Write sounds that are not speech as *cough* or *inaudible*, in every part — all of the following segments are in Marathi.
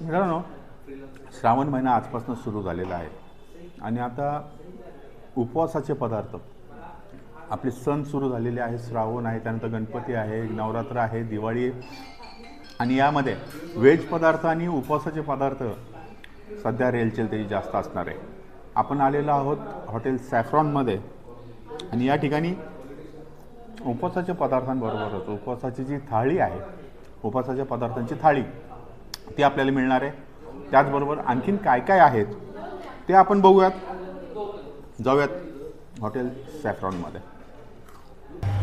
मित्रांनो श्रावण महिना आजपासून सुरू झालेला आहे. आणि आता उपवासाचे पदार्थ. आपले सण सुरू झालेले आहे श्रावण आहे त्यानंतर गणपती आहे नवरात्र आहे दिवाळी. आणि यामध्ये व्हेज पदार्थ आणि उपवासाचे पदार्थ सध्या रेलचेल त्याची जास्त असणार आहे. आपण आलेलो आहोत हॉटेल सॅफ्रॉनमध्ये. आणि या ठिकाणी उपवासाच्या पदार्थांबरोबरच उपवासाची जी थाळी आहे उपवासाच्या पदार्थांची थाळी. ती आपल्याला मिळणार आहे. त्याचबरोबर आणखीन काय काय आहेत ते आपण बघूयात. जाऊयात हॉटेल सॅफ्रॉनमध्ये.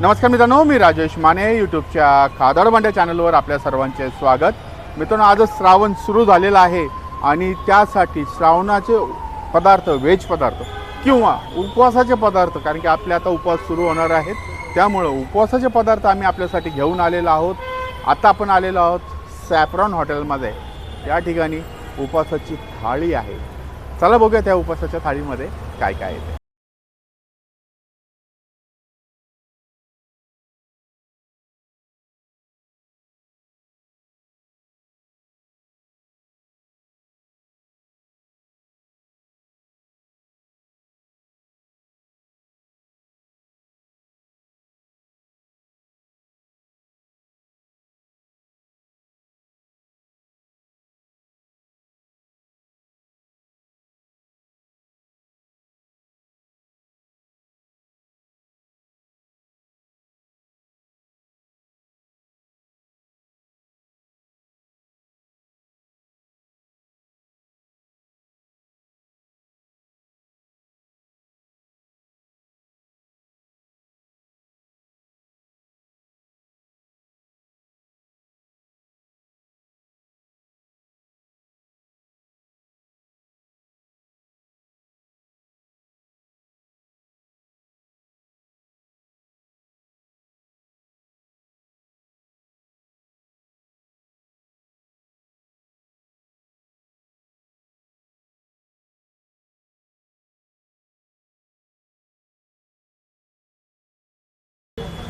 नमस्कार मित्रांनो मी राजेश माने यूट्यूबच्या खादडबंड्या चॅनलवर आपल्या सर्वांचे स्वागत. मित्रांनो आज श्रावण सुरू झालेला आहे आणि त्यासाठी श्रावणाचे पदार्थ व्हेज पदार्थ किंवा उपवासाचे पदार्थ कारण की आपले आता उपवास सुरू होणार आहेत. त्यामुळं उपवासाचे पदार्थ आम्ही आपल्यासाठी घेऊन आलेलो आहोत. आता आपण आलेलो आहोत सॅफ्रॉन हॉटेलमध्ये. या ठिकाणी उपवासाची थाळी आहे. चला बघूया त्या उपवासाच्या थाळीमध्ये काय काय आहे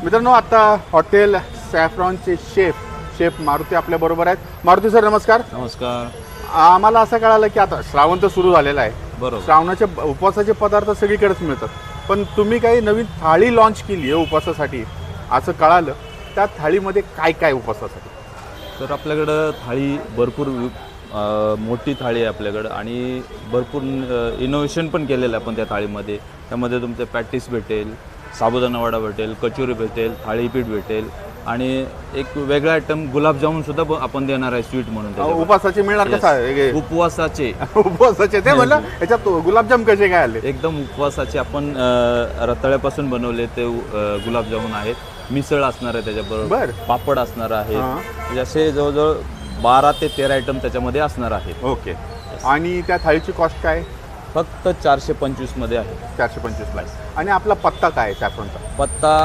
मित्रांनो आता हॉटेल सॅफ्रॉनचे शेफ शेफ मारुती आपल्या बरोबर आहेत. मारुती सर नमस्कार. नमस्कार. आम्हाला असं कळालं की आता श्रावण तर सुरू झालेला आहे. बरोबर. श्रावणाचे ब- उपवासाचे पदार्थ सगळीकडेच मिळतात. पण तुम्ही काही नवीन थाळी लॉन्च केली आहे उपवासासाठी असं कळालं. त्या थाळीमध्ये काय काय उपवासासाठी? तर आपल्याकडं थाळी भरपूर अ, मोठी थाळी आहे आपल्याकडं आणि भरपूर इनोव्हेशन पण केलेलं आहे आपण त्या थाळीमध्ये. त्यामध्ये तुमचे पॅटीस भेटेल. साबुदाणा वडा भेटेल कचोरी भेटेल थाळीपीठ भेटेल आणि एक वेगळा आयटम गुलाबजामुन सुद्धा ब- आपण देणार आहे स्वीट म्हणून त्याच्यावर. उपवासाचे मिळणार Yes. कसं आहे? हे- उपवासाचे. *laughs* उपवासाचे ते म्हणलं याच्यात गुलाबजाम कसे काय आले? एकदम उपवासाचे आपण अ, रताळ्यापासून बनवले ते अ, गुलाबजामुन आहेत. मिसळ असणार आहे त्याच्याबरोबर. बर. पापड असणार आहे हा. म्हणजे असे जवळजवळ बारा ते तेरा आयटम त्याच्यामध्ये असणार आहेत. ओके. आणि त्या थाळीची कॉस्ट काय? फक्त चारशे पंचवीसमध्ये आहे. चारशे पंचवीस ला आणि आपला पत्ता काय आहे सॅफ्रॉनचा पत्ता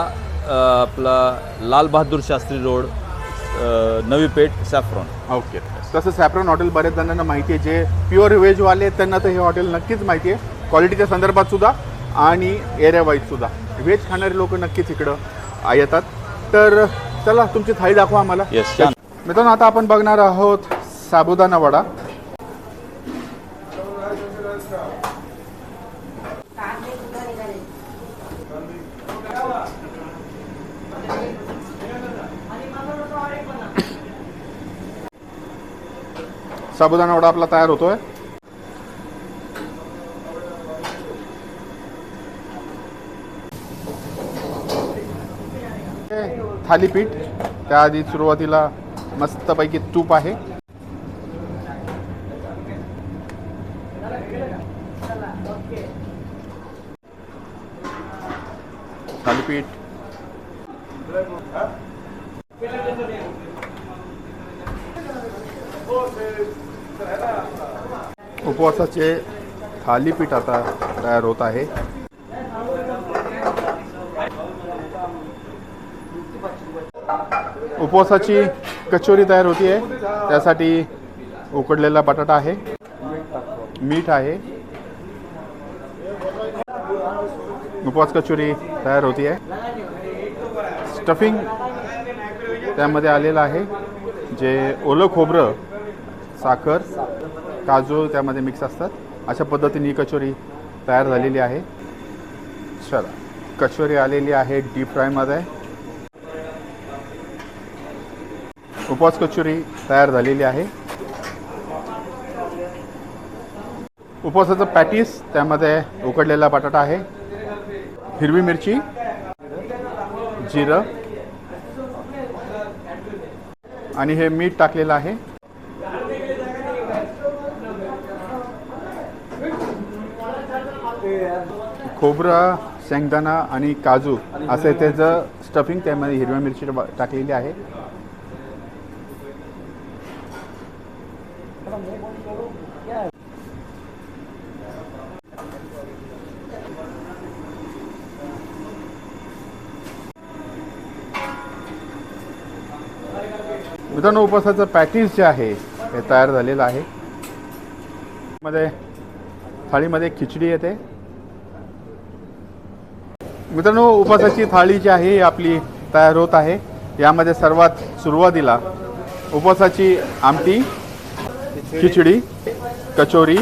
अ, आपला लाल बहादूर शास्त्री रोड अ, नवी पेठ सॅफ्रॉन. ओके. तसं सॅफ्रॉन हॉटेल बऱ्याच जणांना माहिती आहे जे प्युअर व्हेजवाले आहेत, त्यांना तर हे हॉटेल नक्कीच माहिती आहे. क्वालिटीच्या संदर्भात सुद्धा आणि एरिया वाईज सुद्धा. व्हेज खाणारे लोक नक्कीच इकडं आ, येतात. तर चला तुमची थाळी दाखवा आम्हाला. छान. मित्रांनो आता आपण बघणार आहोत साबुदाणा वडा. साबुदाणा वडा आपला तयार होतोय. थालीपीठ त्याआधी सुरुवातीला मस्तपैकी तूप आहे थालीपीठ उपवासाचे थालीपीठ आता तयार होत आहे. उपवासाची कचोरी तयार होती आहे त्यासाठी उकडलेला बटाटा आहे. मीठ आहे. उपवास कचोरी तयार होती आहे स्टफिंग त्यामध्ये आलेलं आहे. जे ओलं खोबरं साखर काजू त्यामध्ये मिक्स असतात. अशा पद्धतीने ही कचोरी तयार झालेली आहे. चला कचोरी आलेली आहे डीप फ्रायमध्ये उपवास कचोरी तयार झालेली आहे. उपवासाचं पॅटीस त्यामध्ये उकडलेला बटाटा आहे. हिरवी मिरची जिरं आणि हे मीठ टाकलेलं आहे. खोबरं शेंगदाणा आणि काजू असं त्याचं स्टफिंग त्यामध्ये हिरव्या मिरची टाकलेली आहे. मित्रांनो उपवासाचं पॅकेज जे आहे हे तयार झालेलं आहे. मध्ये थाळीमध्ये खिचडी येते. मित्रांनो उपवासाची थाळी जी आहे ही आपली तयार होत आहे. यामध्ये सर्वात सुरुवातीला उपवासाची आमटी खिचडी कचोरी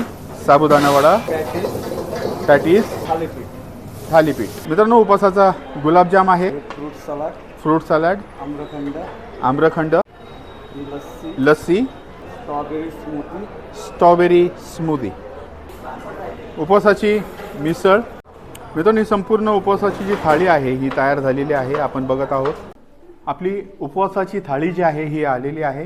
साबुदाणा वडा पॅटीस थालीपीठ. मित्रांनो उपवासाचा गुलाबजाम आहे. फ्रूट सलाड फ्रूट सॅलड आम्रखंड आम्रखंड lassi lassi strawberry smoothie strawberry smoothie. उपवासाची misal. मित्रांनो ही संपूर्ण उपवासाची जी थाळी आहे ही तयार झालेली आहे. आपण बघत आहोत. आपली उपवासाची थाळी जी आहे ही आलेली आहे.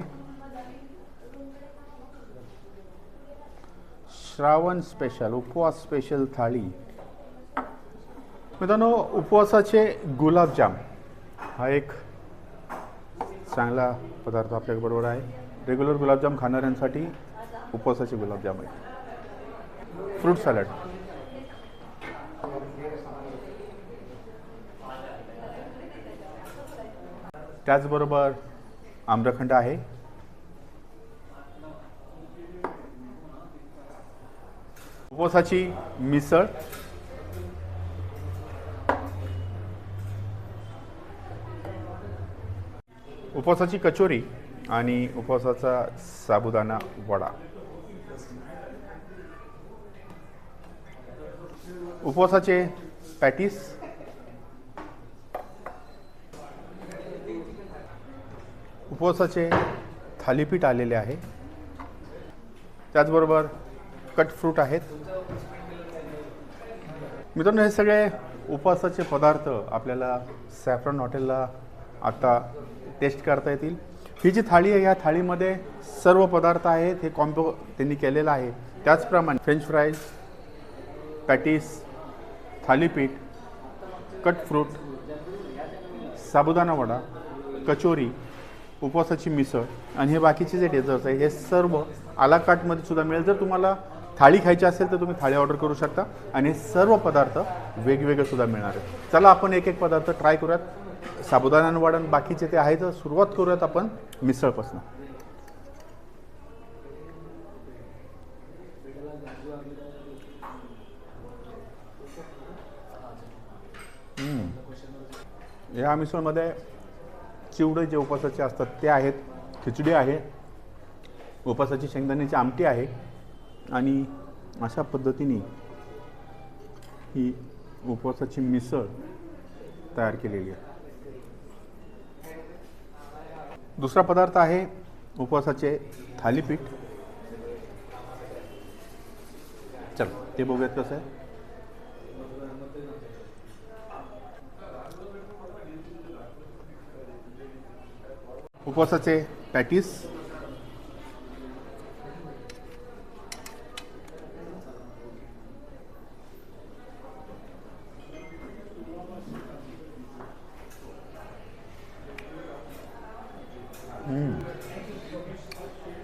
श्रावण स्पेशल उपवास स्पेशल थाळी. मित्रांनो उपवासाचे गुलाबजाम हा एक चांगला पदार्थ आपल्याबरोबर आहे. रेग्युलर गुलाबजाम खाणाऱ्यांसाठी उपवासाचे गुलाबजाम आहे फ्रूट सॅलड. त्याचबरोबर आम्रखंड आहे. उपवासाची मिसळ. उपवासाची कचोरी आणि उपवासाचा साबुदाणा वडा. उपवासाचे पॅटीस? उपवासाचे थालीपीठ आलेले आहे. त्याचबरोबर कट फ्रूट आहेत. मित्रांनो हे सगळे उपवासाचे पदार्थ आपल्याला सॅफ्रॉन हॉटेलला आता टेस्ट करता येतील. ही जी थाळी आहे या थाळीमध्ये सर्व पदार्थ आहेत हे कॉम्बो त्यांनी केलेलं आहे. त्याचप्रमाणे french fries patties thalipeeth cut fruit sabudana vada kachori उपवासाची misal आणि हे बाकीचे जे डेझर्ट्स आहे हे सर्व आलाकाटमध्ये सुद्धा मिळेल. जर तुम्हाला थाळी खायची असेल तर तुम्ही थाळी ऑर्डर करू शकता आणि हे सर्व पदार्थ वेगवेगळे सुद्धा मिळणार आहेत. चला आपण एक एक पदार्थ ट्राय करूयात. साबुदाणा वडा आणि बाकीचे ते आहे तर सुरुवात करूयात आपण मिसळपासून. या मिसळमध्ये चिवडे जे उपवासाचे असतात ते आहेत खिचडी आहे उपवासाची शेंगदाण्याची आमटी आहे आणि अशा पद्धतीने ही उपवासाची मिसळ तयार केलेली आहे. दुसरा पदार्थ आहे उपवासाचे थालीपीठ. चल ते बघूयात कसं आहे. उपवासाचे पॅटीस.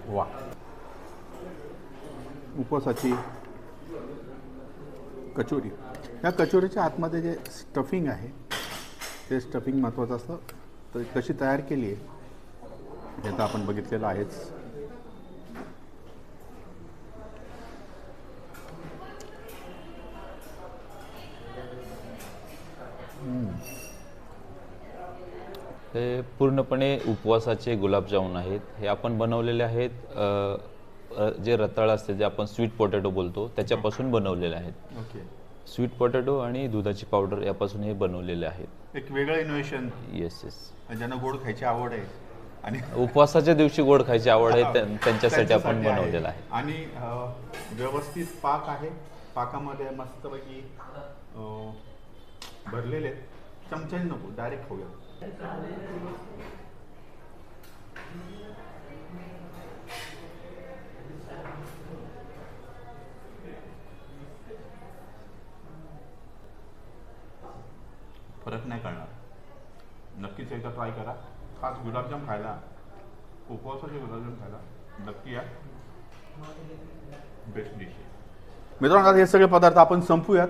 वा. उपवासाची कचोरी. या कचोरीच्या आतमध्ये जे स्टफिंग आहे ते स्टफिंग महत्त्वाचं असतं. तर कशी तयार केली आहे? हे तर आपण बघितलेलं आहेच. हे पूर्णपणे उपवासाचे गुलाबजामुन आहेत. हे आपण बनवलेले आहेत जे रताळ असते जे आपण स्वीट पोटॅटो बोलतो त्याच्यापासून बनवलेले आहेत. ओके. स्वीट पोटॅटो आणि दुधाची पावडर यापासून हे बनवलेले आहेत. एक वेगळं इनोव्हेशन येस येस ज्यांना गोड खायची आवड आहे. आणि उपवासाच्या दिवशी गोड खायची आवड आहे त्या- त्यांच्यासाठी आपण बनवलेलं आहे. आणि व्यवस्थित पाक आहे. पाकामध्ये मस्तपैकी भरलेले. चमच्याने नको डायरेक्ट खाऊया. फरक नाही कळणार. नक्कीच एकदा ट्राय करा. खास गुलाबजाम खायला. उपवासाचे गुलाबजाम खायला. नक्की या. बेस्ट डिश मित्रांनो आता हे सगळे पदार्थ आपण संपूयात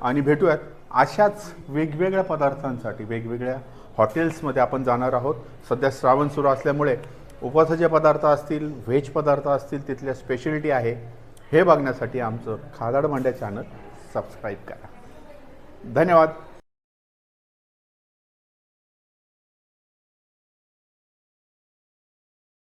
आणि भेटूयात अशाच वेगवेगळ्या पदार्थांसाठी वेगवेगळ्या हॉटेल्समध्ये आपण जाणार आहोत. सध्या श्रावण सुरू असल्यामुळे उपवासाचे पदार्थ असतील व्हेज पदार्थ असतील तिथल्या स्पेशलिटी आहे. हे बघण्यासाठी आमचं खादाड मांड्या चॅनल सबस्क्राईब करा. धन्यवाद.